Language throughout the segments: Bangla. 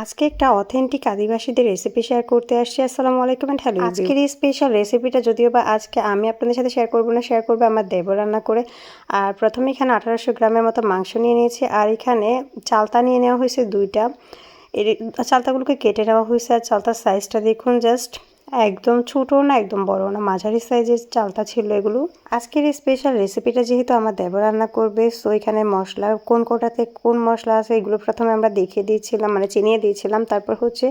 আজকে একটা অথেন্টিক আদিবাসীদের রেসিপি শেয়ার করতে আসছি। আসসালামু আলাইকুম অ্যান্ড হ্যালো আজকের এই স্পেশাল রেসিপিটা যদিও বা আজকে আমি আপনাদের সাথে শেয়ার করব না শেয়ার করব আমার দেব রান্না করে। আর প্রথমে এখানে আঠারোশো গ্রামের মতো মাংস নিয়ে নিয়েছি আর এখানে চালতা নিয়ে নেওয়া হয়েছে দুইটা। এর চালতাগুলোকে কেটে নেওয়া হয়েছে আর চালতার সাইজটা দেখুন জাস্ট একদম ছোটো না, একদম বড় না। মাঝারি সাইজের চালটা ছিল এগুলো। আজকের এই স্পেশাল রেসিপিটা যেহেতু আমার দেব রান্না করবে সো এখানে মশলা, কোন কোটাতে কোন মশলা আছে এগুলো প্রথমে আমরা দেখিয়ে দিয়েছিলাম মানে চিনিয়ে দিয়েছিলাম। তারপর হচ্ছে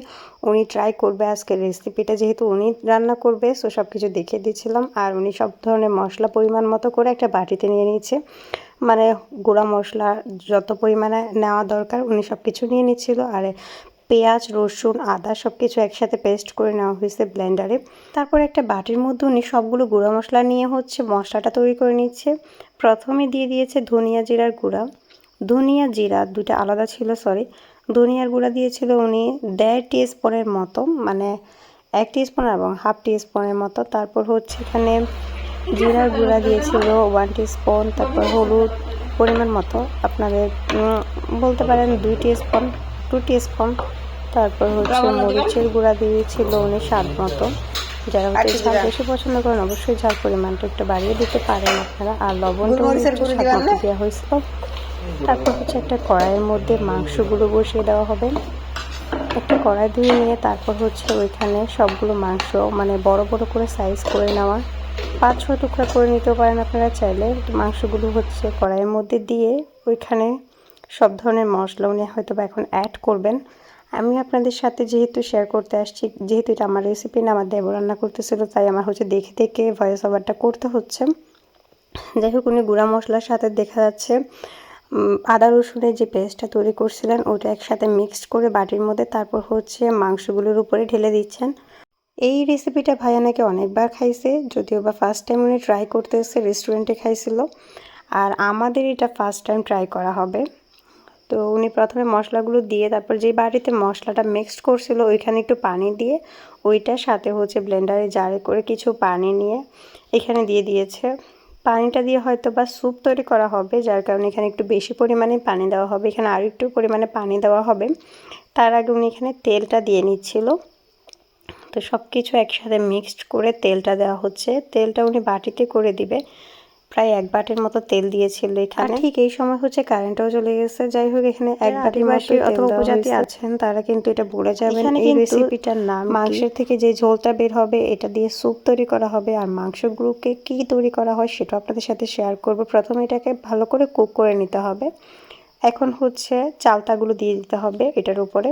উনি ট্রাই করবে আজকের রেসিপিটা যেহেতু উনি রান্না করবে সো সব কিছু দেখিয়ে দিয়েছিলাম। আর উনি সব ধরনের মশলা পরিমাণ মতো করে একটা বাটিতে নিয়ে নিয়েছে। মানে গুঁড়া মশলা যত পরিমাণে নেওয়া দরকার, উনি সব কিছু নিয়ে নিচ্ছিল। আর পেঁয়াজ, রসুন, আদা সব কিছু একসাথে পেস্ট করে নেওয়া হয়েছে ব্লেন্ডারে তারপর একটা বাটির মধ্যে উনি সবগুলো গুঁড়া মশলা নিয়ে হচ্ছে মশলাটা তৈরি করে নিচ্ছে। প্রথমে দিয়ে দিয়েছে ধনিয়া জিরার গুঁড়া। ধনিয়া জিরা দুটা আলাদা ছিল সরি ধনিয়ার গুঁড়া দিয়েছিল উনি দেড় টিস্পুনের মতো মানে এক টি টিস্পুন এবং হাফ টি টিস্পুনের মতো। তারপর হচ্ছে এখানে জিরার গুঁড়া দিয়েছিল ওয়ান টি টিস্পুন তারপর হলুদ পরিমাণ মতো। আপনাদের বলতে পারেন দুই টিস্পুন টু টিস্পুন তারপর হচ্ছে মরিচের গুঁড়া দিয়েছিল উনি স্বাদ মতো। যারা হচ্ছে ঝাল বেশি পছন্দ করেন অবশ্যই ঝাল পরিমাণটা একটু বাড়িয়ে দিতে পারেন আপনারা। আর লবণটা দেওয়া হয়েছিল তারপর হচ্ছে একটা কড়াইয়ের মধ্যে মাংসগুলো বসিয়ে দেওয়া হবে। একটা কড়াই ধুয়ে নিয়ে তারপর হচ্ছে ওইখানে সবগুলো মাংস মানে বড় বড় করে সাইজ করে নেওয়া। পাঁচ ছ টুকরা করে নিতে পারেন আপনারা চাইলে। মাংসগুলো হচ্ছে কড়াইয়ের মধ্যে দিয়ে ওইখানে সব ধরনের মশলা উনি হয়তো বা এখন অ্যাড করবেন। আমি আপনাদের সাথে যেহেতু শেয়ার করতে আসছি, যেহেতু এটা আমার রেসিপি না, আমার দেব রান্না করতেছিল, তাই আমার হচ্ছে দেখে দেখে ভয়েস ওভারটা করতে হচ্ছে। যাই হোক, উনি গুঁড়া মশলার সাথে দেখা যাচ্ছে আদা রসুনের যে পেস্টটা তৈরি করছিলেন, ওটা একসাথে মিক্সড করে বাটির মধ্যে তারপর হচ্ছে মাংসগুলোর উপরে ঢেলে দিচ্ছেন। এই রেসিপিটা ভাইয়া নাকি অনেকবার খাইছে, যদিও বা ফার্স্ট টাইম উনি ট্রাই করতে এসে রেস্টুরেন্টে খাইছিল। আর আমাদের এটা ফার্স্ট টাইম ট্রাই করা হবে। তো উনি প্রথমে মশলাগুলো দিয়ে তারপর যে বাড়িতে মশলাটা মিক্সড করছিল, ওইখানে একটু পানি দিয়ে ওইটার সাথে হচ্ছে ব্লেন্ডারে জারে করে কিছু পানি নিয়ে এখানে দিয়ে দিয়েছে। পানিটা দিয়ে হয়তো বা স্যুপ তৈরি করা হবে, যার কারণে এখানে একটু বেশি পরিমাণে পানি দেওয়া হবে, এখানে আরও একটু পরিমাণে পানি দেওয়া হবে। তার আগে উনি এখানে তেলটা দিয়ে নিচ্ছিল। তো সব কিছু একসাথে মিক্সড করে তেলটা দেওয়া হচ্ছে। তেলটা উনি বাটিতে করে দিবে। প্রায় এক বাটির মতো তেল দিয়েছিল এখানে। ঠিক এই সময় হচ্ছে কারেন্টও চলে গেছে। যাই হোক এখানে এক বাটির মাসে অথবা উপজাতি আছেন তারা কিন্তু এটা বলে যাবেন। এই রেসিপিটার নাম মাংসের থেকে যে ঝোলটা বের হবে এটা দিয়ে স্যুপ তৈরি করা হবে। আর মাংসগুলোকে কি তৈরি করা হয় সেটা আপনাদের সাথে শেয়ার করব। প্রথমে এটাকে ভালো করে কুক করে নিতে হবে। এখন হচ্ছে চালতাগুলো দিয়ে দিতে হবে এটার উপরে।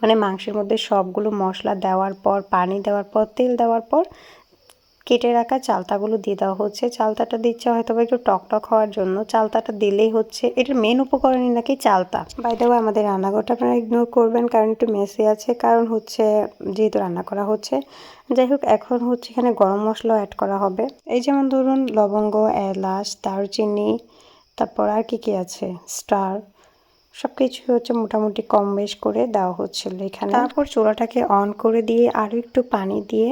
মানে মাংসের মধ্যে সবগুলো মশলা দেওয়ার পর পানি দেওয়ার পর তেল দেওয়ার পর কেটে রাখা চালতাগুলো দিয়ে দেওয়া হচ্ছে। চালতাটা দিচ্ছে হয়তো একটু টক টক হওয়ার জন্য। চালতাটা দিলেই হচ্ছে। এটার মেন উপকরণই নাকি চালতা। বাই আমাদের রান্নাঘরটা আপনারা ইগনোর করবেন কারণ একটু মেসি আছে। কারণ হচ্ছে, যেহেতু রান্না করা হচ্ছে। যাই হোক, এখন হচ্ছে এখানে গরম মশলা অ্যাড করা হবে। এই যেমন ধরুন, লবঙ্গ, এলাচ, দারচিনি, তারপর আর কি কি আছে? স্টার সব কিছু হচ্ছে মোটামুটি কম বেশ করে দেওয়া হচ্ছিল এখানে। তারপর চুলাটাকে অন করে দিয়ে আরও একটু পানি দিয়ে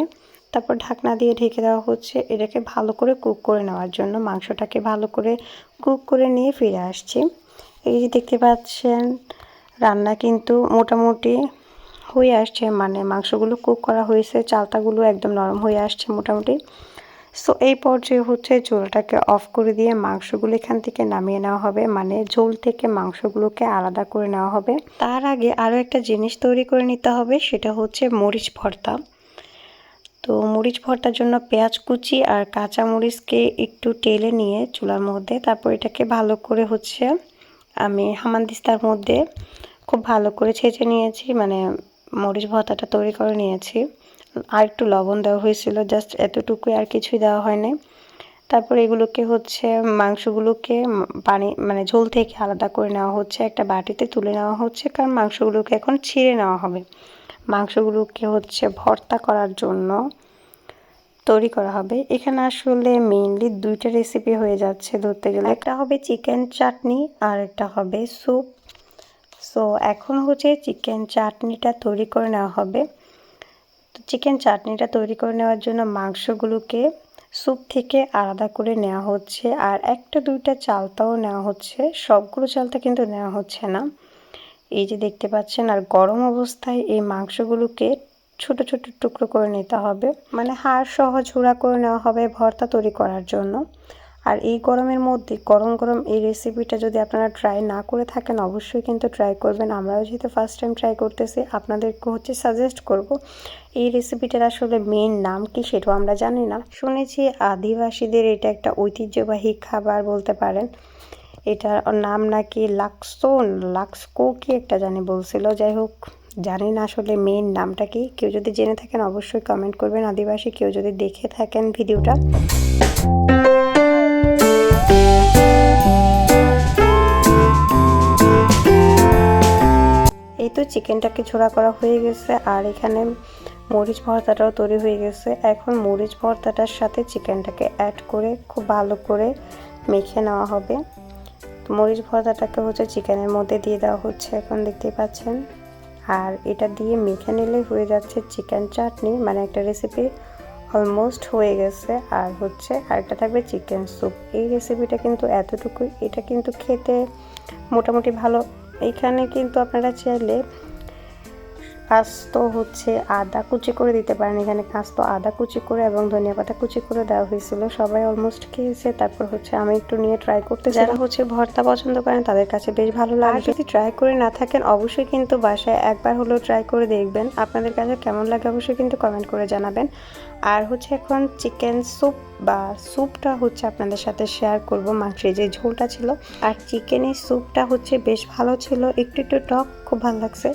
তারপর ঢাকনা দিয়ে ঢেকে দেওয়া হচ্ছে এটাকে ভালো করে কুক করে নেওয়ার জন্য। মাংসটাকে ভালো করে কুক করে নিয়ে ফিরে আসছি। এই যে দেখতে পাচ্ছেন, রান্না কিন্তু মোটামুটি হয়ে আসছে মানে মাংসগুলো কুক করা হয়েছে, চালতাগুলো একদম নরম হয়ে আসছে মোটামুটি। সো এই পর্যায়ে হচ্ছে ঝোলটাকে অফ করে দিয়ে মাংসগুলো এখান থেকে নামিয়ে নেওয়া হবে মানে ঝোল থেকে মাংসগুলোকে আলাদা করে নেওয়া হবে। তার আগে আরও একটা জিনিস তৈরি করে নিতে হবে, সেটা হচ্ছে মরিচ ভর্তা। তো মরিচ ভর্তার জন্য পেঁয়াজ কুচি আর কাঁচা মরিচকে একটু টেলে নিয়ে চুলার মধ্যে, তারপর এটাকে ভালো করে হচ্ছে আমি হামানদিস্তার মধ্যে খুব ভালো করে ছেঁচে নিয়েছি মানে মরিচ ভর্তাটা তৈরি করে নিয়েছি। আর একটু লবণ দেওয়া হয়েছিল, জাস্ট এতটুকুই আর কিছুই দেওয়া হয়নি। তারপর এগুলোকে হচ্ছে মাংসগুলোকে পানি মানে ঝোল থেকে আলাদা করে নেওয়া হচ্ছে, একটা বাটিতে তুলে নেওয়া হচ্ছে, কারণ মাংসগুলোকে এখন ছিঁড়ে নেওয়া হবে। মাংসগুলোকে হচ্ছে ভর্তা করার জন্য তৈরি করা হবে। এখানে আসলে মেইনলি দুইটা রেসিপি হয়ে যাচ্ছে ধরতে গেলে। একটা হবে চিকেন চাটনি আর একটা হবে স্যুপ সো এখন হচ্ছে চিকেন চাটনিটা তৈরি করে নেওয়া হবে। তো চিকেন চাটনিটা তৈরি করে নেওয়ার জন্য মাংসগুলোকে স্যুপ থেকে আলাদা করে নেওয়া হচ্ছে আর একটা দুইটা চালতাও নেওয়া হচ্ছে। সবগুলো চালতা কিন্তু নেওয়া হচ্ছে না। এই যে দেখতে পাচ্ছেন আর গরম অবস্থায় এই মাংসগুলোকে ছোট ছোট টুকরো করে নিতে হবে। মানে হাড় সহ ঝুড়া করে নেওয়া হবে ভর্তা তৈরি করার জন্য। আর এই গরমের মধ্যে গরম গরম এই রেসিপিটা যদি আপনারা ট্রাই না করে থাকেন, অবশ্যই কিন্তু ট্রাই করবেন। আমরাও যেহেতু ফার্স্ট টাইম ট্রাই করতেছি, আপনাদেরকে হচ্ছে সাজেস্ট করব, এই রেসিপিটার আসলে মেন নাম কি সেটাও আমরা জানি না। শুনেছি আদিবাসীদের এটা একটা ঐতিহ্যবাহী খাবার বলতে পারেন। এটার নাম নাকি লাক্সো লাক্সকো কি একটা জানি বলছিল। যাই হোক জানি না আসলে মেইন নামটা কি? কেউ যদি জেনে থাকেন অবশ্যই কমেন্ট করবেন। আদিবাসী কেউ যদি দেখে থাকেন ভিডিওটা। এই তো চিকেনটাকে ছোড়া করা হয়ে গেছে আর এখানে মরিচ ভর্তাটাও তৈরি হয়ে গেছে। এখন মরিচ ভর্তাটার সাথে চিকেনটাকে অ্যাড করে খুব ভালো করে মেখে নেওয়া হবে। মরিচ ভর্তাটাকে হচ্ছে চিকেনের মধ্যে দিয়ে দেওয়া হচ্ছে। এখন দেখতেই পাচ্ছেন। আর এটা দিয়ে মেখে নিলে হয়ে যাচ্ছে চিকেন চাটনি মানে একটা রেসিপি অলমোস্ট হয়ে গেছে। আর হচ্ছে আরেকটা থাকবে চিকেন স্যুপ এই রেসিপিটা কিন্তু এতটুকুই। এটা কিন্তু খেতে মোটামুটি ভালো। এইখানে কিন্তু আপনারা চাইলে আস্ত হচ্ছে আদা কুচি করে দিতে পারেন। এখানে আস্ত আদা কুচি করে এবং ধনিয়া পাতা কুচি করে দেওয়া হয়েছিল। সবাই অলমোস্ট খেয়েছে। তারপর হচ্ছে আমি একটু নিয়ে ট্রাই করতে যারা হচ্ছে ভর্তা পছন্দ করেন তাদের কাছে বেশ ভালো লাগে। যদি ট্রাই করে না থাকেন অবশ্যই কিন্তু বাসায় একবার হলেও ট্রাই করে দেখবেন। আপনাদের কাছে কেমন লাগে অবশ্যই কিন্তু কমেন্ট করে জানাবেন। আর হচ্ছে এখন চিকেন স্যুপ বা স্যুপটা হচ্ছে আপনাদের সাথে শেয়ার করব। মাংসের যে ঝোলটা ছিল। আর চিকেনের স্যুপটা হচ্ছে বেশ ভালো ছিল। একটু একটু টক খুব ভালো লাগছে।